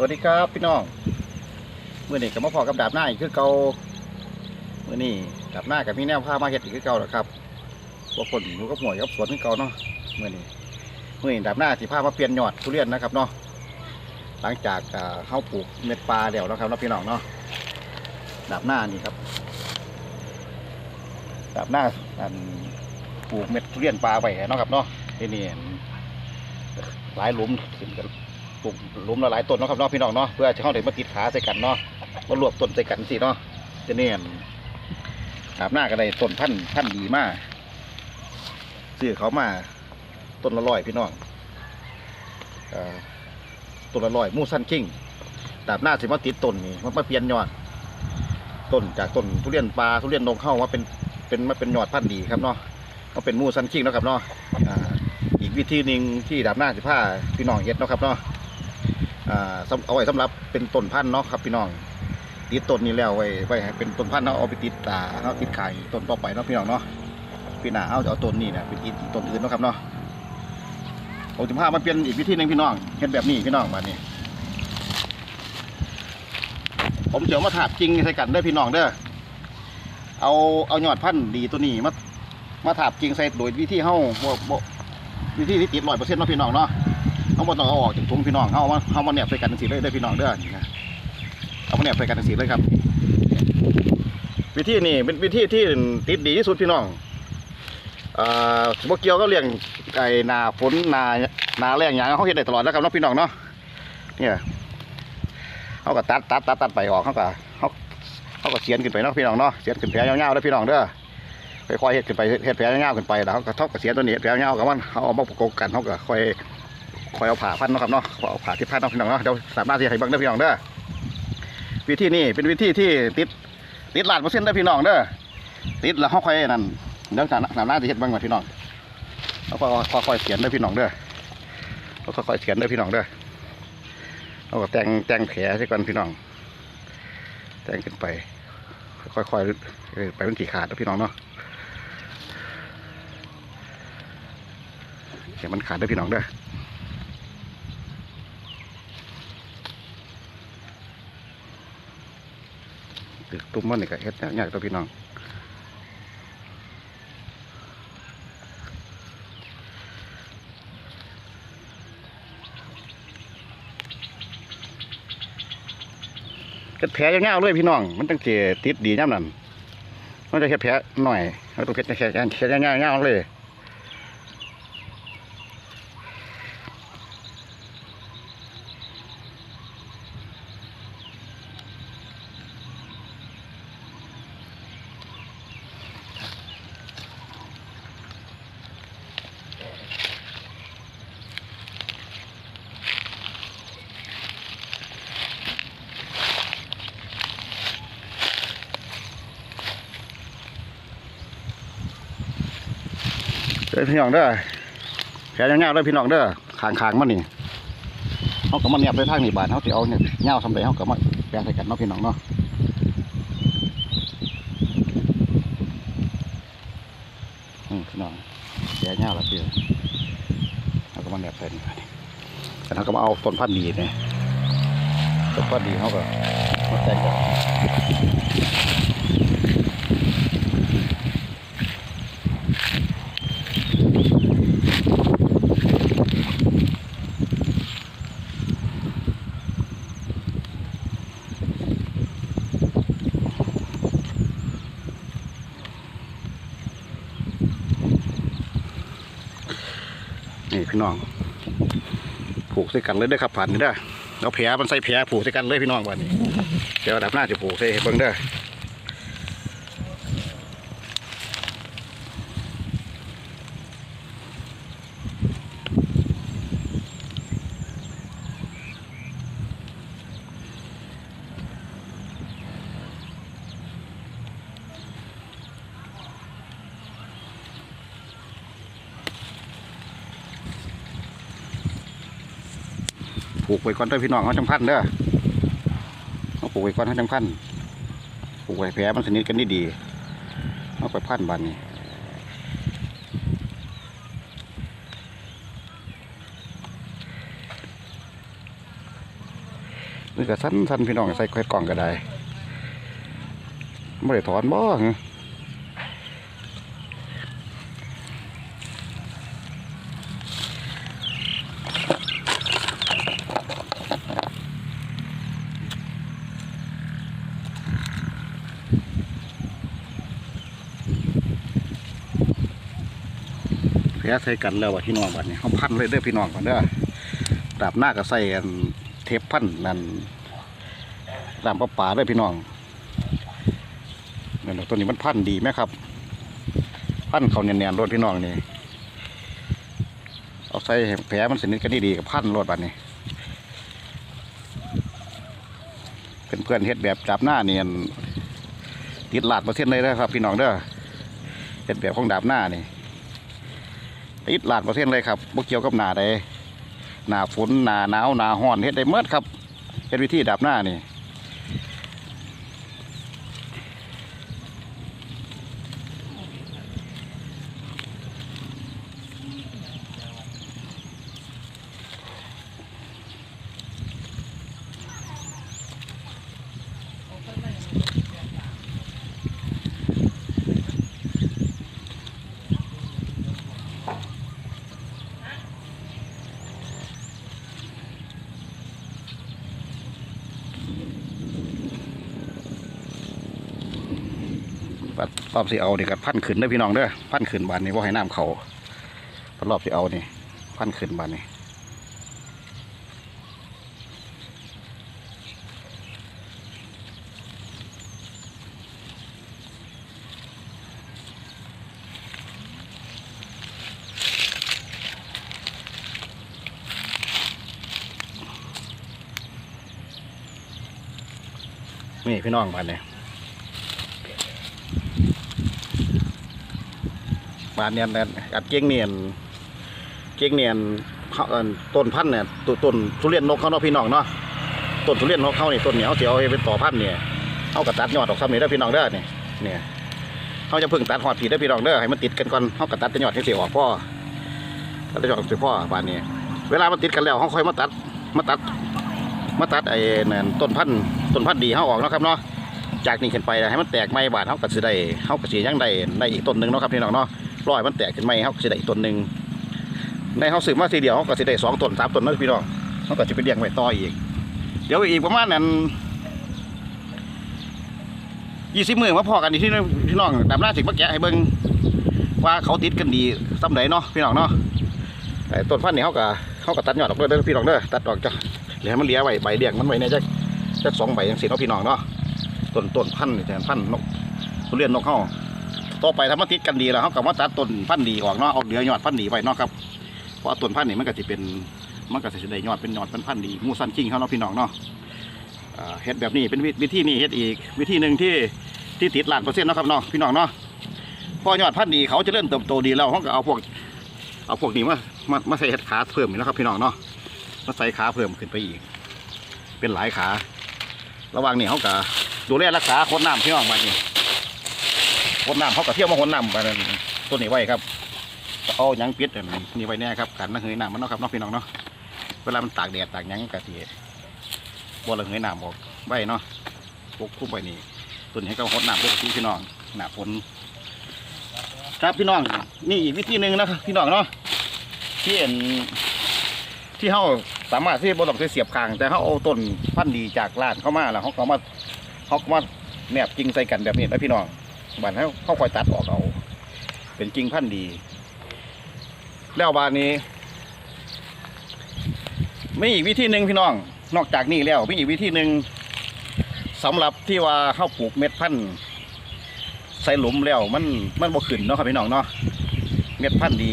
สวัสดีครับพี่น้องเมื่อนี้ก็มาพอกับดาบหน้าอีกคือเกาเมื่อนี้ดาบหน้ากับมีแนวพามาเห็ดอีกคือเกาแหละครับว่าผลอยู่กับหวยกับสวนคือเกาเนาะเมื่อนี้เมื่อนี้ดาบหน้าสิพามาเปลี่ยนหยอดทุเรียนนะครับเนาะหลังจากเข้าปลูกเม็ดปลาแล้วนะครับเนาะพี่น้องเนาะดาบหน้านี่ครับดาบหน้าอันปลูกเม็ดทุเรียนปลาไปเนาะครับเนาะที่นี่หลายหลุมขึ้นกัน ปลูกหลุมละหลายต้นเนาะครับเนาะพี่น้องเนาะเพื่อจะเข้าได้มาติดขาใส่กันเนาะมารวบต้นใส่กันสิเนาะจะเนี่ยอาบหน้ากันได้ต้นพันพันดีมากซื้อเขามาต้นละร้อยพี่น้องอต้นละร้อยมูสันคิงดาบหน้าสิมาติดต้นนี่มันมาเปลี่ยนยอดต้นจากต้นทุเรียนปลาทุเรียนนงเข้ามาเป็นเป็นมาเป็นยอดพันธุ์ดีครับเนาะก็เป็นมูสันคิงนะครับเนาะอ่าอีกวิธีหนึ่งที่ดาบหน้าสิพาพี่น้องเฮ็ดเนาะครับเนาะ อ่าสำเอาไว้สำหรับเป็นต้นพันธุ์เนาะครับพี่น้องติดต้นนี้แล้วไว้ไว้ให้เป็นต้นพันธุ์เนาะเอาไปติดตาเนาะติดขายต้นต่อไปเนาะพี่น้องเนาะพี่หนาเอาจะเอาต้นนี้นะไปติดต้นอื่นเนาะครับเนาะผมจะพามันเป็นอีกวิธีหนึ่งพี่น้องเห็นแบบนี้พี่น้องแบบนี้ผมจะเอามาถาบจริงใส่กันเด้พี่น้องเด้อเอาเอายอดพันธุ์ดีตัวนี้มามาถาบจริงใส่โดยวิธีเฮาวิธีที่ติดร้อยเปอร์เซ็นต์เนาะพี่น้องเนาะ เขาบ่ต้องเอาออกจากถุงพี่น้องเขาเอามาเขามาแนบใส่กันจังซี่เลยเด้พี่น้องเด้อนะเอามาแนบใส่กันจังซี่เลยครับ วิธีนี้เป็นวิธีที่ติดดีที่สุดพี่น้องเอ่อบ่เกี่ยวก็เรื่องไอ้นาฝนนานาแรงหยังเขาเฮ็ดได้ตลอดแล้วครับเนาะพี่น้องเนาะเนี่ยเขาก็ตัดตัดตัดตัดไปออกเขาก็เขาเขาก็เสียนขึ้นไปเนาะพี่น้องเนาะเสียนขึ้นแผลยาวๆเด้อพี่น้องเด้อค่อยๆเฮ็ดขึ้นไปเฮ็ดแผลยาวๆขึ้นไปแล้วเขาก็ท่ากับเสียนตัวนี้แผลยาวกับมันเขาเอามาประกบกันเขาก็ค่อย คอยเอาผ่าพันเนาะครับเนาะเอาผ่าที่พันเนาะพี่น้องเนาะเดี๋ยวสามารถที่ให้เบังได้อพี่น้องเด้อวิธีนี้เป็นวิธีที่ติดติดลานเปอร์เซ็นต์ได้อพี่น้องเด้อติดแล้วเขาคอยนั่นเดี๋ยวสามสามารถที่เฮ็ดเบังมาพี่น้องแล้วก็ค่อยๆเขียนได้อพี่น้องเด้อแล้วค่อยๆเขียนได้อพี่น้องเด้อเราก็แต่งแต่งแผลใช่ก่อนพี่น้อง แต่งขึ้นไป ค่อยๆเออไปเป็นกี่ขาดนะพี่น้องเนาะอย่ามันขาดได้อพี่น้องเด้อ ตึกตุ้มมันนี่ก็เฮ็ดยากๆตัวพี่น้องเฮ็ดแผลยาวๆเลยพี่น้อง มันตั้งเจติดดีย่ำนั่นมันจะเฮ็ดแผลหน่อยเราต้องเฮ็ดแค่แค่ยาวๆเลย ด้อพี่น้องเด้อแผลยาวๆเด้อพี่น้องเด้อขางๆมันนี่เขาก็มาเนียบไปทางนี่บาทเขาสิเอาเนี่ยยาวสำเร็จเขาก็มาแปลงใส่กันเนาะพี่น้องเนาะอืมพี่น้องแผลยาล้วพี่เขาก็มาเนียบใส่นี่บาดนี้แต่เขาก็มาเอาต้นพันธุ์ดีเนี่ยต้นพันธุ์ดีเขาก็มาแต่งกัน พี่น้อง ผูกใส่กันเลยเด้อครับผ่านนี่เด้อเอาแผลมันใส่แผลผูกใส่กันเลยพี่น้องวันนี้ เดี๋ยวดับหน้าจะผูกใส่ให้เบิ่งเด้อ ผูกไว้ก่อนเด้อพี่น้องเขาจังพันเด้อเอาผูกไว้ก่อนเขาจังพันผูกไว้แผลมันสนิทกันดีดีเอาไปพันบานนี้นี่ก็สั้นสั้นพี่น้องใส่แควดกล่องก็ได้ไม่ได้ถอนบ่ แพ้ใส่กันแล้วว่ะพี่น้องบัดนี้เขาพันเลยเด้อพี่น้องก่อนเด้อดาบหน้าก็ใส่อันเทปพันนั่นตามประปาเด้อพี่น้องนี่นตัวนี้มันพันดีไหมครับ พันเขาเนียนๆรถพี่น้องนี่เอาใส่แผลมันสนิทกันดีๆกับพันรถบัดนี้เป็นเพื่อนๆเฮ็ดแบบจับหน้าเนียนติดหลาดปร์เซ็นต์เลยนะครับ พี่น้องเด้อเฮ็ดแบบของดาบหน้านี่ ติดหลาดเปอร์เซ็นต์เลยครับบ่เกี่ยวกับหนาใดหนาฝนหนาหนาวหนาห้อนเฮ็ดได้เมื่อครับเฮ็ดวิธีดับหน้านี่ปัดร อบสิเอานี่ก็พันขึ้นเด้พี่น้องเด้อพันขึ้นบานนี้บ่ให้น้ำเขาปัดรอบสิเอานี่พันขึ้นบานนี้นี่พี่น้องบานเนี่ บ้านเนี่ยแหละอัดเก้งเนียนเก้งเนียนต้นพันธุ์เนี่ยต้นต้นทุเรียนนกเขาเนาะพี่น้องเนาะต้นทุเรียนนกเขานี่ต้นเหนียวเสียวเป็นต่อพันธุ์เนี่ยเอากระตัดยอดออกซ้ำนี่ได้พี่น้องเด้อเนี่ยเนี่ยเขาจะพิ่งตัดหอดผีได้พี่น้องเด้อให้มันติดกันก่อนเขากระตัดแต่ยอดให้เสียออกพ่อตัดแต่ยอดเสียพ่อบ้านนี้ เวลามันติดกันแล้วเขาค่อยมาตัดมาตัดมาตัดไอ้นั่นต้นพันธุ์ต้นพันธุ์ดีเขาออกเนาะครับเนาะจากนี้ขึ้นไปนะให้มันแตกไม่บาดเขาก็สิได้เขาก็สิยังได้ได้อีกต้นหนึ่งเนาะครับพี่น้องเนาะ ร้อยมันแตกขึ้นไหมเขาก็สิได้อีต้นหนึ่งในเขาซื้อมาทีเดียวเขาก็สิได้สองต้นสามต้นนาะพี่น้องเขาก็จะไปเลี้ยงไว้ต่ออีก เดี๋ยวอีกประมาณนั้นยี่สิบมือมาพอกันอีกที่พี่น้องดำหน้าสิบมาแกะให้เบิ่งว่าเขาติดกันดีซ้ำใดเนาะพี่น้องเนาะต้นพันธุ์นี่เขาก็เขาก็ตัดยอดออกเด้อพี่น้องเด้อตัดออกจ้ะเหลือมันเหลี้ยไว้ใบเลี้ยงมันไว้เนี่ยจักจักสองใบยังสิเนาะพี่น้องเนาะต้นต้นพันธุ์นี่แต่พันธุ์นกทุเรียนนกเขา ต่อไปถ้ามันติดกันดีแล้วเขาก็มาตัดต้นพันธุ์ดีออกเนาะเอาเหลือยอดพันธุ์ดีไว้เนาะครับเพราะต้นพันธุ์นี่มันก็จะเป็นมันก็จะได้ยอดเป็นยอดเป็นพันธุ์ดีหมูสันคิงเขาเนาะพี่น้องเนาะอ่าเฮ็ดแบบนี้เป็นวิธีนี้เฮ็ดอีก วิธีหนึ่งที่ที่ติดหลานเปอร์เซ็นต์เนาะครับเนาะพี่น้องเนาะพอยอดพันธุ์ดีเขาจะเริ่มเติบโตดีแล้วเขาก็เอาพวกเอาพวกนี้มามามาใส่เห็ดขาเพิ่มอีกนะครับ พี่น้องเนาะมาใส่ขาเพิ่มขึ้นไปอีก เป็นหลายขา ระหว่างนี้เขาก็ดูแลรักษาโคนน้ำพี่น้องมันนี่ โคนน้ำเขาก็เที่ยวมาโคนน้ำไปต้นนี้ไว้ครับเอาหยังปิดอันนี่ไว้แน่ครับกันนักเฮยน้ำมันเนาะครับน้องพี่น้องเนาะเวลามันตากแดดตากหยังกะทิบ่ละเฮยน้ำออกไว้เนาะปกคลุมไปนี่ต้นนี้ก็โคนน้ำปกติพี่น้องหนาฝนครับพี่น้องนี่อีกวิธีหนึ่งนะครับพี่น้องเนาะที่เห็นที่เขาสามารถที่บนหลอกเสียบคาง แต่เขาเอาต้นพันธุ์ดีจากร้านเข้ามาแล้วเขาก็มาเขาก็มาแนบกิ่งใส่กันแบบนี้นะพี่น้อง บันเขาเขาคอยตัดออกเอา เป็นกิ่งพันธุ์ดี แล้วบานนี้มีอีกวิธีหนึ่งพี่น้อง นอกจากนี้แล้วมีอีกวิธีหนึ่งสำหรับที่ว่าเข้าปลูกเม็ดพันธุ์ใส่หลุมแล้วมันมันบ่ขึ้นเนาะครับพี่น้องเนาะเม็ดพันธุ์ดี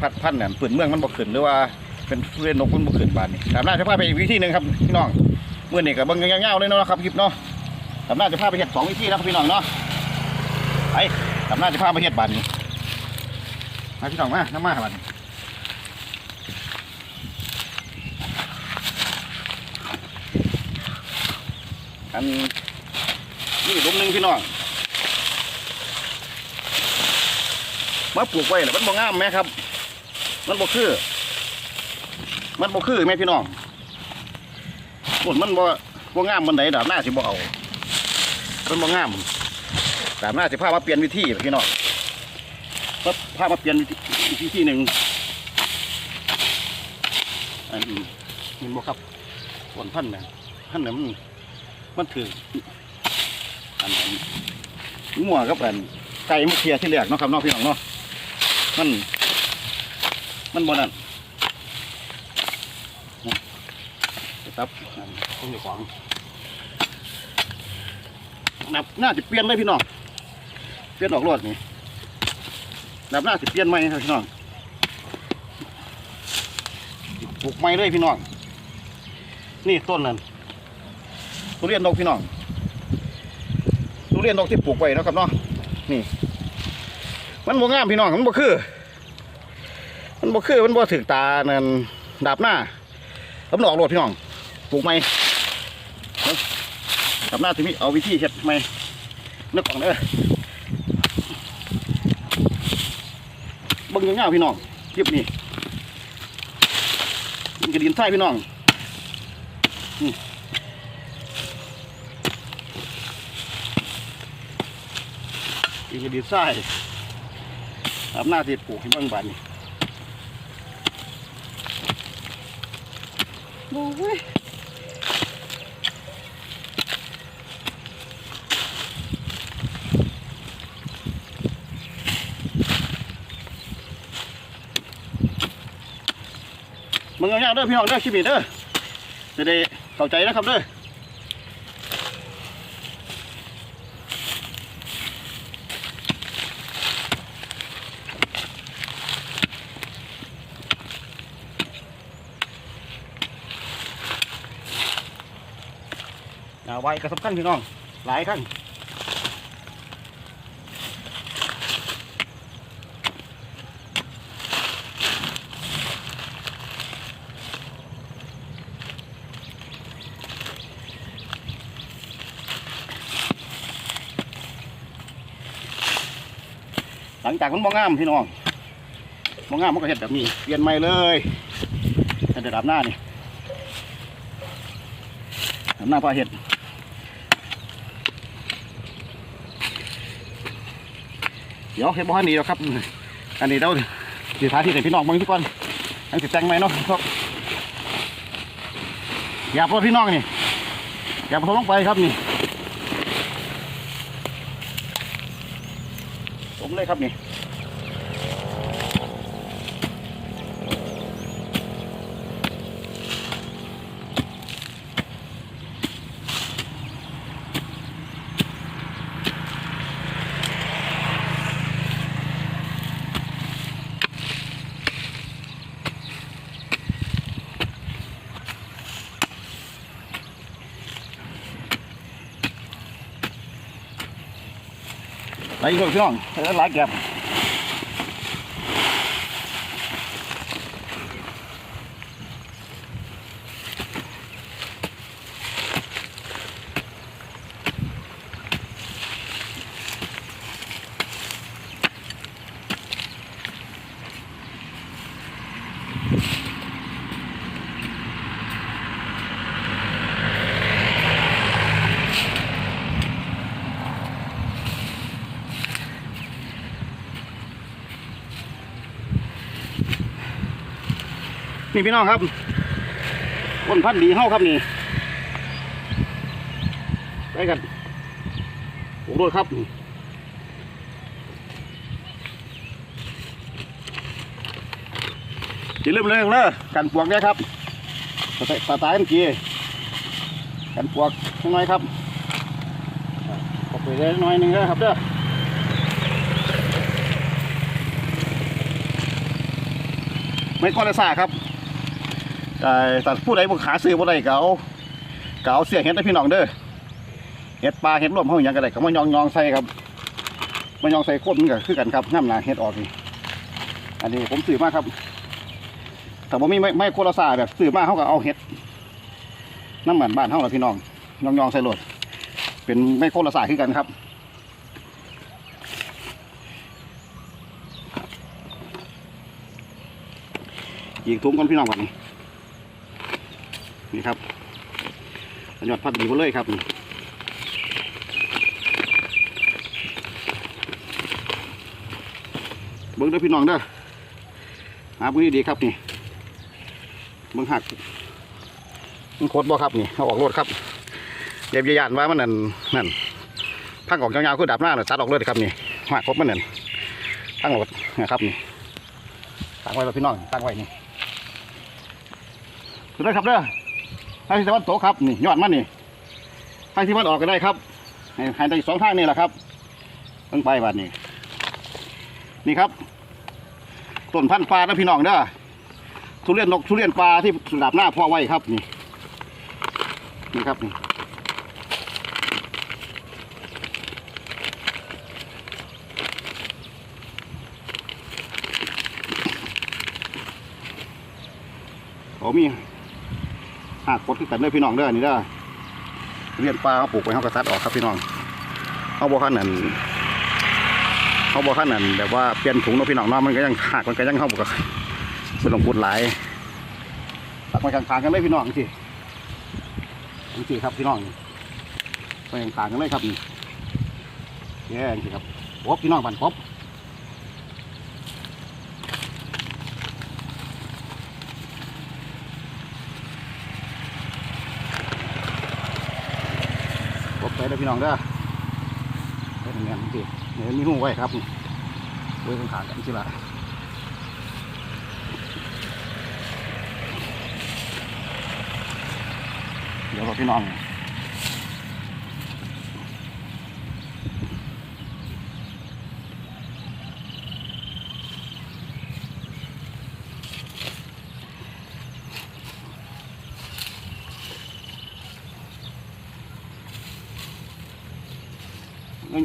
พันพันธุ์นั่นปืนเมืองมันบ่ขึ้นหรือว่าเป็นเรียนนกมันบ่ขึ้นบานนี่ตามหน้าจะพาไปอีกวิธีหนึ่งครับพี่น้องเมื่อนี่กับเบิ้งเงาๆเลยเนาะครับคลิปเนาะตามหน้าจะพาไปเฮ็ดสองวิธีนะครับพี่น้องเนาะ ไปตามหน้าจะพาไปเฮ็ดบานนี้มาพี่น้องมาน้ำมาบานอันนี่ลุมหนึ่งพี่น้องมาปลูกไว้มันบ่งามไหมครับ มันบ่คือ มันบ่คือแม่พี่น้องผลมันบ่บ่งามมันไหนดาบหน้าสิบ่เอามันบ่งาม ดาบหน้าสิพามาเปลี่ยนวิธีพี่น้องก็พามาเปลี่ยนวิธีวิธีหนึ่งอันนี้บ่ครับผลพันธุ์เนี่ยพันเนี่ยมันมันถืออันนั้นมั่วกับอันไก่มุกเทียที่แรกเนาะครับน้องพี่น้องเนาะมันมันบ่นั่นนะครับอันต้นอยู่ของนับหน้าจะเปลี่ยนเลยพี่น้อง เปลี่ยนออกรถนี่นับหน้าจะเปลี่ยนไหมครับพี่น้องปลูกไม้เลยพี่น้อง นี่ต้นนั้นทุเรียนดอกพี่น้องทุเรียนดอกที่ปลูกไว้นะครับเนาะ นี่ มันบ่งามพี่น้อง มันบ่คือ มันบ่คือ มันบ่ถึกตานั่นดาบหน้าแล้วมันอกรถพี่น้อง ปลูกไหมดาบหน้าที่มีเอาวิธีเฮ็ดไหมนึกออกเด้อ เบิ่งยาวๆพี่น้องคลิปนี้มันกระดินไส้พี่น้องนี่กระดินไส้ดาบหน้าที่ปลูกให้บิ่งบานนี่โอ้ย มึงเอาอย่างเด้อพี่น้องเด้อคลิปนี้เด้อจะได้เข้าใจนะครับเด้ออ่าไว้ก็สำคัญพี่น้อง หลายครั้ง หลังจากมันบ่งามพี่น้องบ่งามมันก็เห็ดแบบนี้เปลี่ยนใหม่เลยให้ได้ดับหน้านี่ดับหน้าพาเห็ดเดี๋ยวเห็ดบ่ทันนี้แล้วครับ อันนี้เราสิท้าที่ไหนพี่น้องเบิ่งทุกคนอันสิแต่งไหมเนาะครับอย่าพอพี่น้องนี่อย่าผสมลงไปครับนี่ ผมเลยครับนี่ ไหลอีกเล นี่พี่น้องครับคนพันธุ์ดีเฮ้าครับนี่ไปกันโอ้โหครับอย่าลืมเลยเลยกันปวกเนี่ยครับสไตสไตล์เมื่อกี้กันปวกนิดหน่อยครับก็ไปได้น่อยหนึงนะครับเด้อไม่ก้อนละสาครับ แต่แต่ผู้ใดบ่ขาซื้อบ่ได้ก็เอาก็เอาเสียเห็ดให้พี่น้องเด้อเห็ดปลาเห็ดรวมเฮาหยังก็ได้ก็มายองยองใส่ครับมายองใส่คนมันก็คือกันครับน้ำหนาเห็ดออกนี่อันนี้ผมซื้อมาครับแต่บ่มีไม่ไม่โคลาซาแบบซื้อมาเฮาก็เอาเห็ดน้ำเหมือนบ้านเฮาล่ะพี่น้องยองยองใส่โหลด เป็นไม่โคลาซาคือกันครับอีกถุงก่อนพี่น้องก่อนนี่ นี่ครับยอดพันธุ์ดีหมดเลยครับนี่เบิ้งเด้อพี่น้องเด้อหาพื้นที่ดีครับนี่เบิ้งหักมันโคตรบ่ครับนี่เอาออกรถครับเดี๋ยวยายานว่ามันนั่นนั่นพังออกยาวๆคือดับหน้าน่ะตัดออกเลยครับนี่หักครบมันนั่นพังออกนะครับนี่ตั้งไว้แล้วพี่น้องตั้งไว้นี่สุดเลยครับเด้อ ทางที่ตะวันตกครับนี่ยอดมันนี่ทางที่มันออกก็ได้ครับให้ให้ได้สองทางนี่แหละครับเพิ่งไปวันนี้ นี่ครับต้นพันธุ์ปลานะพี่น้องเด้อทุเรียนนกทุเรียนปลาที่ระดับหน้าพ่อไว้ครับนี่นี่ครับนี่โอ้มี หากกดขึ้นกันเด้อพี่น้องเด้อนี่เด้อเรียนปลาเขาปลูกไว้เขากระตัดออกครับพี่น้องเขาบอกขั้นนั้นเขาบอกขั้นนั้นแบบว่าเปลี่ยนถุงเนาะพี่น้องเนาะมันก็ยังหักมันก็ยังเข้าบุกเป็นหลงปุดหลายตักไปกลางๆกันเลยพี่น้องสิสิครับพี่น้องไปกลางๆกันเลยครับนี่แย่สิครับพบพี่น้องบันพบ ไปเลยพี่น้องเด้อไปทำงานสิเดี๋ยวมีหูไว้ครับไว้ข้างๆกันสิละเดี๋ยวเราพี่น้อง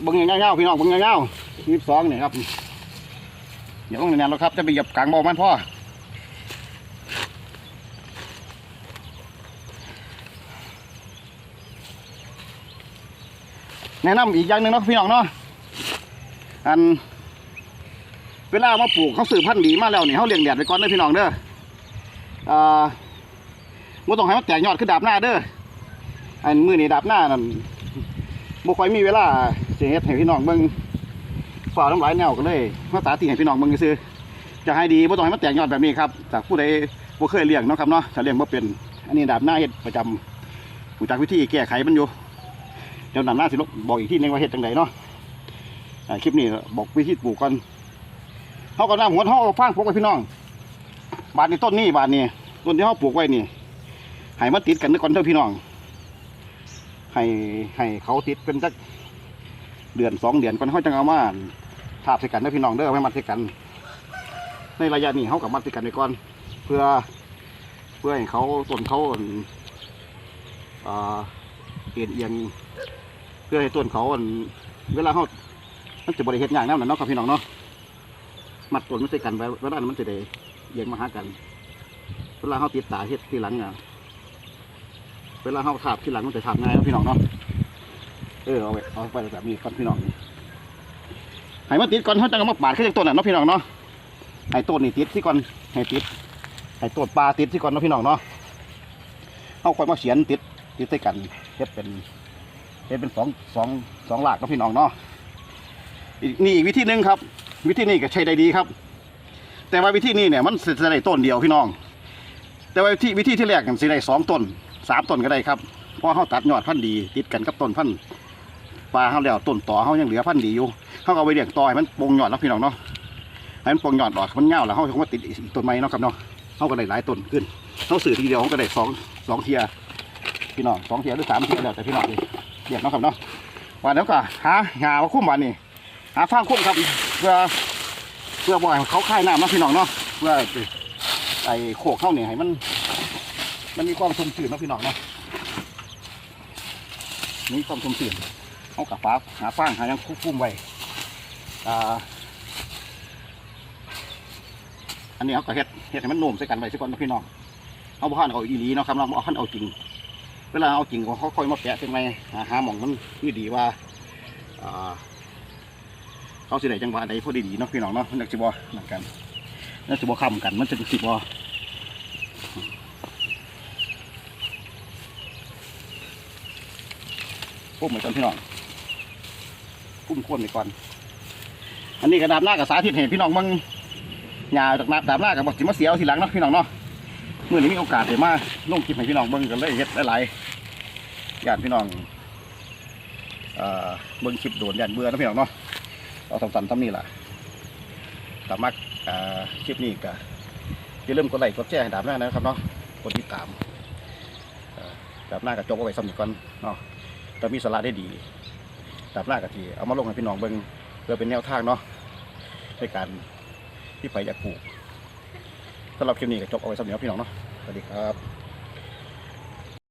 เบิ่งเงี้ยๆพี่น้องเบิ่งเงี้ยๆยี่สิบสองนี่ครับเดี๋ยวต้องแน่นแล้วครับ จะไปเหยียบกลางบ่อมันพ่อแนะนำอีกอย่างหนึ่งเนาะพี่น้องเนาะอัน เวลามาปลูกเขาสืบพันธุ์ดีมาแล้วเนี่ยเขาเลี้ยงแดดไปก่อนเด้อพี่น้องเด้ออ่าบ่ต้องให้มันแตกยอดขึ้นดาบหน้าเด้ออันมือนี่ดาบหน้านั่น บ่ค่อยมีเวลาสิเฮ็ดให้พี่น้องเบิ่งฝ่าน้ำลายแนวก็เลยมาตาตีให้พี่น้องเบิ่งซื่อจะให้ดีบ่ต้องให้มันแตกยอดแบบนี้ครับจากผู้ใดบ่เคยเลี้ยงเนาะครับเนาะถ้าเลี้ยงบ่เป็นอันนี้ดาบหน้าเฮ็ดประจำรู้จักวิธีแก้ไขมันอยู่เดี๋ยวหนำหน้าสิลกบอกอีกที่นึงว่าเห็ดจังไดเนาะคลิปนี้บอกวิธีปลูกก่อนเขาก็น้ำหัวเขาเอาฟางปลูกไว้พี่น้องบาทนี้ต้นนี้บาทนี้ต้นที่เขาปลูกไว้นี่ให้มันติดกันนึกก่อนเถอะพี่น้อง ให้ให้เขาติดเป็นสักเดือนสองเดือนก่อนเขาจะเอามาทาบใส่กันเด้พี่น้องเด้อไม่มัดใส่กัน ในระยะนี้เขากับมัดใส่กันไปก่อน เพื่อเพื่อให้เขาต้นเขาอ่าเอียงเอียงเพื่อให้ต้นเขาอันเวลาเขามันจะบริเหตุอย่างนั้นแหละเนาะครับพี่น้องเนาะมัดต้นมันใส่กันไว้เวลานั้นมันจะได้เอียงมาหากัน เวลาเขาติดตาเฮ็ดทีหลังอะ เวลาเขาทาบที่หลังมันจะทาบง่ายนะพี่น้องเนาะเออเอาไปเอาไปแบบนี้ก่อนพี่น้องให้มันติดก่อนเขาจะเอามาปาดขึ้นจากต้นน่ะเนาะพี่น้องเนาะให้ต้นนี่ติดที่ก่อนให้ติดให้ต้นปลาติดที่ก่อนเนาะพี่น้องเนาะเอาคอยมาเสียนติดติดใส่กันเฮ็ดเป็นเฮ็ดเป็นสองสองสองหลากเนาะพี่น้องเนาะอีกนี่อีกวิธีหนึ่งครับ วิธีนี้ก็ใช้ได้ดีครับ แต่ว่าวิธีนี้เนี่ยมันสิได้ต้นเดียวพี่น้อง แต่ว่าวิธีวิธีที่แรกมันสิได้สองต้น สามต้นก็ได้ครับเพราะเขาตัดยอดพันธุ์ดี ติดกันกับต้นพันธุ์ปลาเขาแล้วต้นต่อเขายังเหลือพันธุ์ดีอยู่เขาเอาไปเลี้ยงต่อให้มันปงยอดเนาะพี่น้องเนาะให้มันปงยอดออกมันเงาแล้วเขาเขามาติดอีกต้นไม้เนาะครับเนาะเขาก็ได้หลายต้นขึ้นเขาสื่อทีเดียวเขาก็ได้สองสองเทียพี่น้องสองเทียหรือสามเทียแล้วแต่พี่น้องเลยเรียกเนาะครับเนาะวันแล้วก็หาหาว่าคุ้มวันนี้หาฟางคุ้มครับเพื่อเพื่อบ่อยเขาค่ายน้ำนะพี่น้องเนาะเพื่อไอ้โขกเข้าเนี่ยให้มัน มันมีความชุ่มชื้นนะพี่น้องเนาะมีความชุ่มชื้นเอากับฟ้าหาฟางหายังคุ้มไว้อ,าอันนี้เขาก็เฮ็ดเฮ็ดให้มันโน้มใส่กันไว้สักก่อนนะพี่น้องเอาบ้านเอาอีหลีเนาะครับเราเอาหันเอาจริง เวลาเอาจริงเขาค่อยมาแกะเป็นไงหาหาหมองมันคือดีว่าเขาสิได้จังหวะใดพอดีๆเนาะพี่น้องเนาะมันจะสิบ่นั่นกันมันสิบ่ค้ำกันมันจะสิบ่ พุ่มเหมือนกันพี่น้องพุ่มโคนไปก่อน อันนี้กระดาบหน้ากับสาธิตเห็นพี่น้องมึงหยาจากดาบหน้ากับบอกสิมาเสียวทีหลังเนาะพี่น้องเนาะเมื่อนี้มีโอกาสเดี๋ยวมาลงคลิปให้พี่น้องเบิ่งกันเลยเฮ็ดหลายๆญาติพี่น้องเออบิ่งคลิปโดนญาติเบื่อนะพี่น้องเนาะเอาทำสันทำนี่แหละสามารถเออคลิปนี้ก็อย่าลืมกดไลค์กดแชร์ให้ดาบหน้านะครับเนาะกดติดตามดาบหน้ากับจกเอาไว้สำนึกก่อนเนาะ แต่มีสาระได้ดีดาบหน้ากะทีเอามาลงให้พี่น้องเบิ้งเพื่อเป็นแนวทางเนาะในการที่ไปอยากปลูกสำหรับคลิปนี้ก็จบเอาไว้สำหรับพี่น้องเนาะสวัสดีครับ